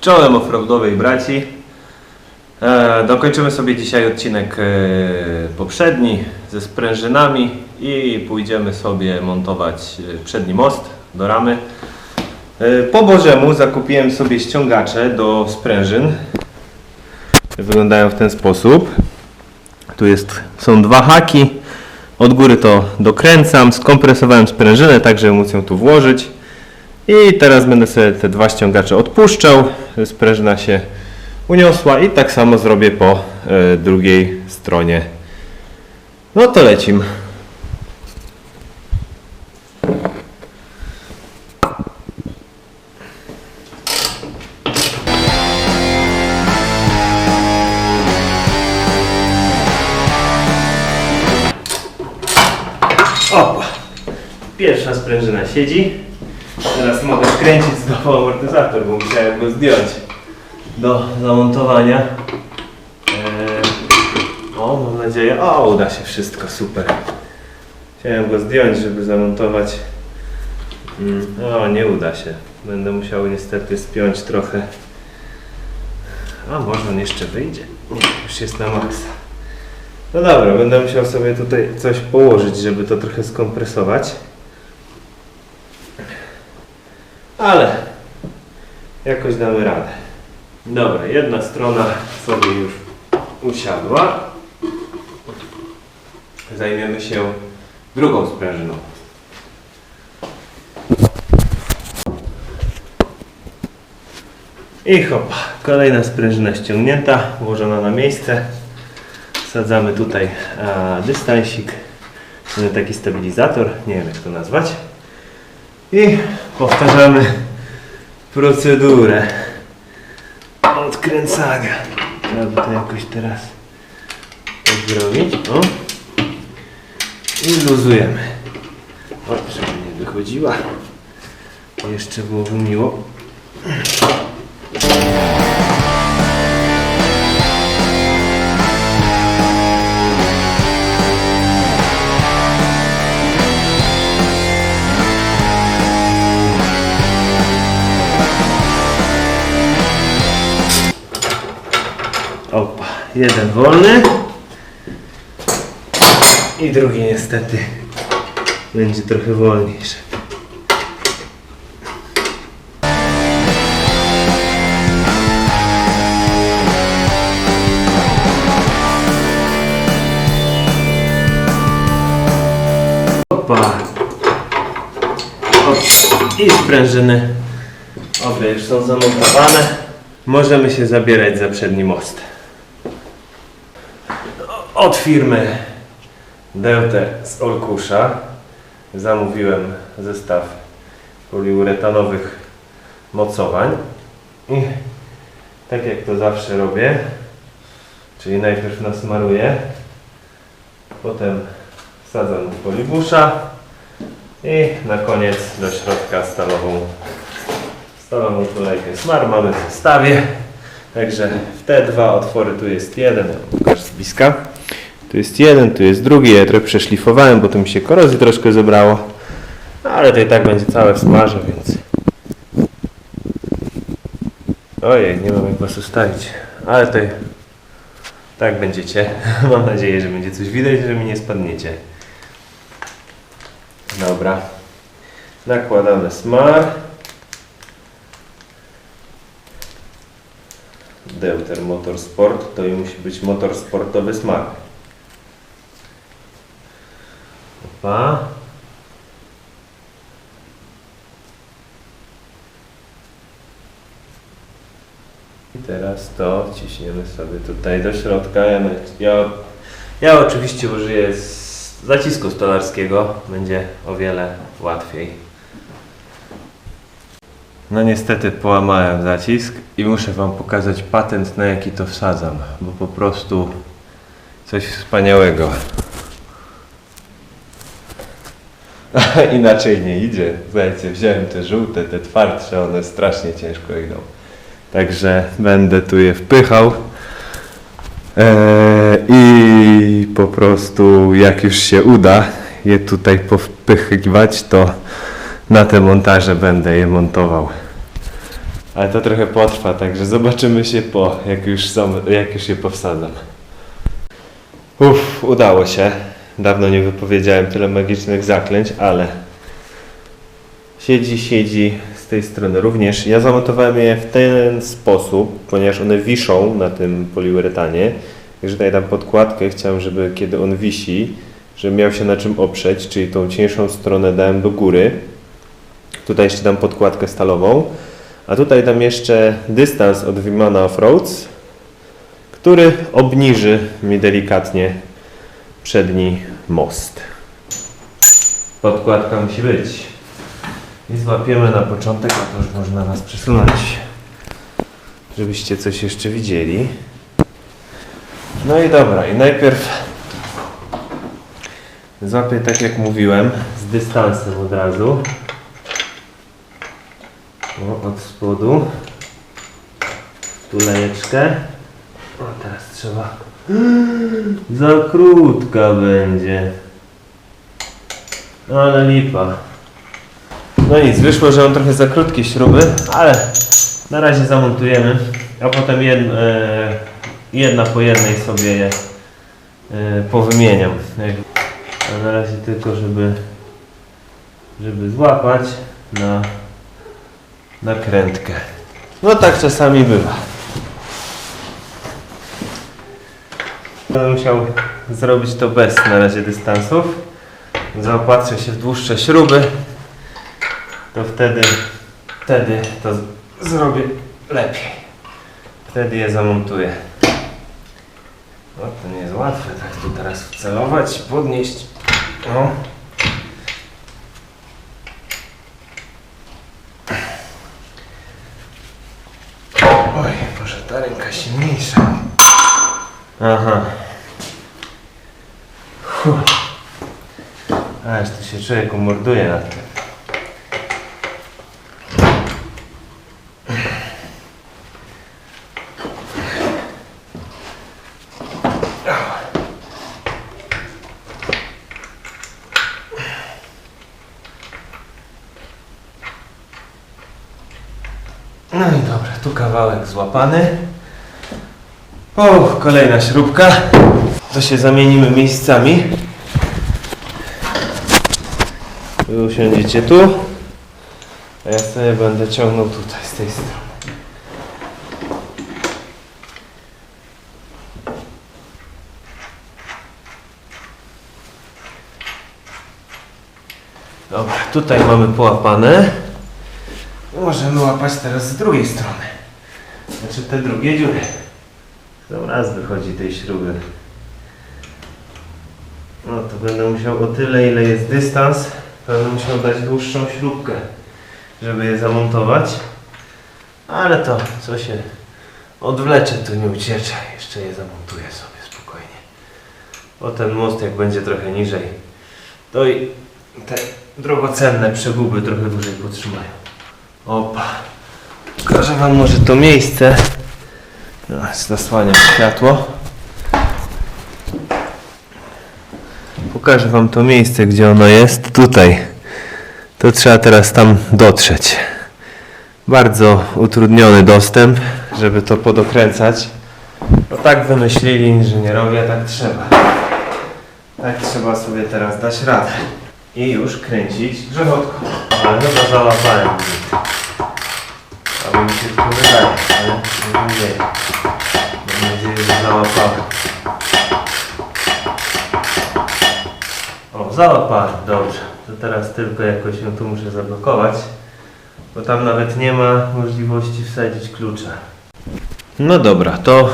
Czołem offroadowej braci. E, dokończymy sobie dzisiaj odcinek e, poprzedni ze sprężynami i pójdziemy sobie montować e, przedni most do ramy. E, po Bożemu zakupiłem sobie ściągacze do sprężyn. Wyglądają w ten sposób. Tu jest, są dwa haki. Od góry to dokręcam, skompresowałem sprężynę, tak żeby móc ją tu włożyć. I teraz będę sobie te dwa ściągacze odpuszczał, sprężyna się uniosła i tak samo zrobię po e, drugiej stronie. No to lecim. Opa! Pierwsza sprężyna siedzi. Teraz mogę skręcić znowu amortyzator, bo musiałem go zdjąć do zamontowania. Eee, o, mam nadzieję. O, uda się wszystko, super. Chciałem go zdjąć, żeby zamontować. Mm, o, nie uda się. Będę musiał niestety spiąć trochę. A może on jeszcze wyjdzie? Nie, już jest na maksa. No dobra, będę musiał sobie tutaj coś położyć, żeby to trochę skompresować. Ale jakoś damy radę. Dobra, jedna strona sobie już usiadła. Zajmiemy się drugą sprężyną. I hopa, kolejna sprężyna ściągnięta, włożona na miejsce. Wsadzamy tutaj a, dystansik, taki stabilizator, nie wiem jak to nazwać. I powtarzamy procedurę odkręcania. Trzeba by to jakoś teraz zrobić. O. I luzujemy. O, żeby nie wychodziła. Jeszcze byłoby miło. Jeden wolny. I drugi niestety będzie trochę wolniejszy. Opa. Op. I sprężyny. Obie już są zamontowane. Możemy się zabierać za przedni most. Od firmy Deuter z Olkusza zamówiłem zestaw poliuretanowych mocowań. I tak jak to zawsze robię, czyli najpierw nasmaruję, potem wsadzam do polibusza i na koniec do środka stalową Stalową tulejkę smar mamy w zestawie. Także w te dwa otwory tu jest jeden, pokażę z bliska. Tu jest jeden, tu jest drugi. Ja trochę przeszlifowałem, bo to mi się korozji troszkę zebrało. Ale to i tak będzie całe w smarze, więc... Ojej, nie mam jak was ustawić. Ale to tak będziecie. Mam nadzieję, że będzie coś widać, że mi nie spadniecie. Dobra. Nakładamy smar. Deuter Motorsport to i musi być motor sportowy smak. Opa. I teraz to ciśniemy sobie tutaj do środka. Ja, ja, ja oczywiście użyję zacisku stolarskiego. Będzie o wiele łatwiej. No niestety połamałem zacisk i muszę Wam pokazać patent na jaki to wsadzam, bo po prostu coś wspaniałego. Inaczej nie idzie. Słuchajcie, wziąłem te żółte, te twardsze, one strasznie ciężko idą. Także będę tu je wpychał. Eee, I po prostu jak już się uda je tutaj powpychiwać, to na te montaże będę je montował. Ale to trochę potrwa, także zobaczymy się po, jak już, jak już je powsadzam. Uff, udało się. Dawno nie wypowiedziałem tyle magicznych zaklęć, ale siedzi, siedzi z tej strony również. Ja zamontowałem je w ten sposób, ponieważ one wiszą na tym poliuretanie. Także tutaj dam podkładkę, chciałem, żeby kiedy on wisi, żeby miał się na czym oprzeć, czyli tą cieńszą stronę dałem do góry. Tutaj jeszcze dam podkładkę stalową. A tutaj dam jeszcze dystans od Vimana Offroads, który obniży mi delikatnie przedni most. Podkładka musi być. I złapiemy na początek, a to już można Was przesunąć, żebyście coś jeszcze widzieli. No i dobra, i najpierw złapię tak jak mówiłem, z dystansem od razu. O, od spodu. Tulejeczkę. O, teraz trzeba. Za krótka będzie. Ale lipa. No nic, wyszło, że mam trochę za krótkie śruby, ale na razie zamontujemy, a potem jed, e, jedna po jednej sobie je e, powymieniam. A na razie tylko, żeby, żeby złapać na nakrętkę. No tak czasami bywa. Będę musiał zrobić to bez na razie dystansów. Zaopatrzę się w dłuższe śruby. To wtedy, wtedy to zrobię lepiej. Wtedy je zamontuję. No to nie jest łatwe tak tu teraz wcelować, podnieść. Oj, może ta ręka silniejsza. Aha. Fuh. Aż to się człowiek umorduje na tym. No i dobra, tu kawałek złapany. O, kolejna śrubka. To się zamienimy miejscami. Wy usiądziecie tu, a ja sobie będę ciągnął tutaj, z tej strony. Dobra, tutaj mamy połapane. Możemy łapać teraz z drugiej strony. Znaczy te drugie dziury. Tam raz wychodzi tej śruby. No to będę musiał o tyle, ile jest dystans, będę musiał dać dłuższą śrubkę, żeby je zamontować. Ale to, co się odwlecze, to nie uciecze. Jeszcze je zamontuję sobie spokojnie. Bo ten most, jak będzie trochę niżej, to i te drogocenne przeguby trochę dłużej potrzymają. Opa. Pokażę Wam może to miejsce. No, zasłaniam światło. Pokażę Wam to miejsce, gdzie ono jest. Tutaj. To trzeba teraz tam dotrzeć. Bardzo utrudniony dostęp, żeby to podokręcać. No tak wymyślili inżynierowie, tak trzeba. Tak trzeba sobie teraz dać radę. I już kręcić grzechotką. Ale chyba załapałem. Albo mi się tylko wydaje, ale nie wiem. Załapałem. O, załapałem, dobrze. To teraz tylko jakoś ją tu muszę zablokować, bo tam nawet nie ma możliwości wsadzić klucza. No dobra, to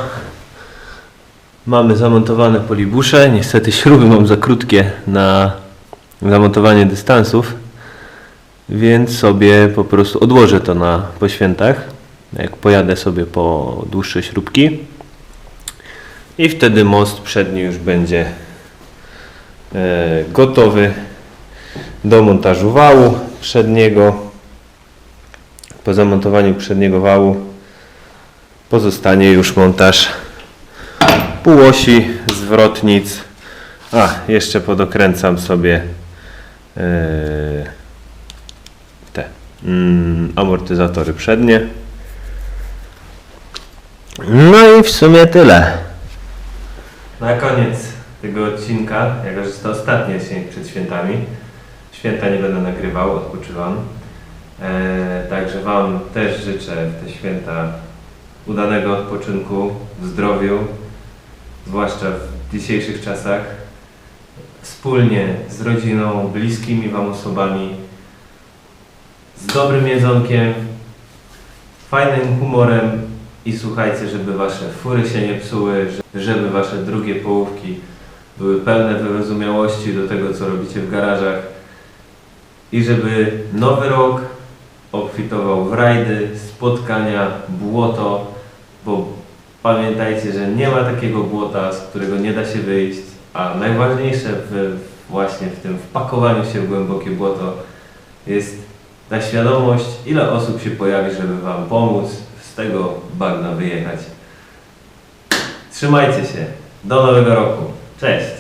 mamy zamontowane polibusze. Niestety śruby mam za krótkie na zamontowanie dystansów. Więc sobie po prostu odłożę to na po świętach, jak pojadę sobie po dłuższe śrubki. I wtedy most przedni już będzie e, gotowy do montażu wału przedniego. Po zamontowaniu przedniego wału pozostanie już montaż półosi, zwrotnic. A, jeszcze podokręcam sobie e, te mm, amortyzatory przednie No i w sumie tyle. Na koniec tego odcinka, jako że to ostatni odcinek przed świętami, święta nie będę nagrywał, odpoczywam. E, także Wam też życzę w te święta udanego odpoczynku, w zdrowiu, zwłaszcza w dzisiejszych czasach. Wspólnie z rodziną, bliskimi Wam osobami, z dobrym jedzonkiem, fajnym humorem i słuchajcie, żeby Wasze fury się nie psuły, że- żeby Wasze drugie połówki były pełne wyrozumiałości do tego, co robicie w garażach. I żeby nowy rok obfitował w rajdy, spotkania, błoto, bo pamiętajcie, że nie ma takiego błota, z którego nie da się wyjść, a najważniejsze w, właśnie w tym wpakowaniu się w głębokie błoto jest ta świadomość, ile osób się pojawi, żeby Wam pomóc tego bagna wyjechać. Trzymajcie się. Do nowego roku. Cześć!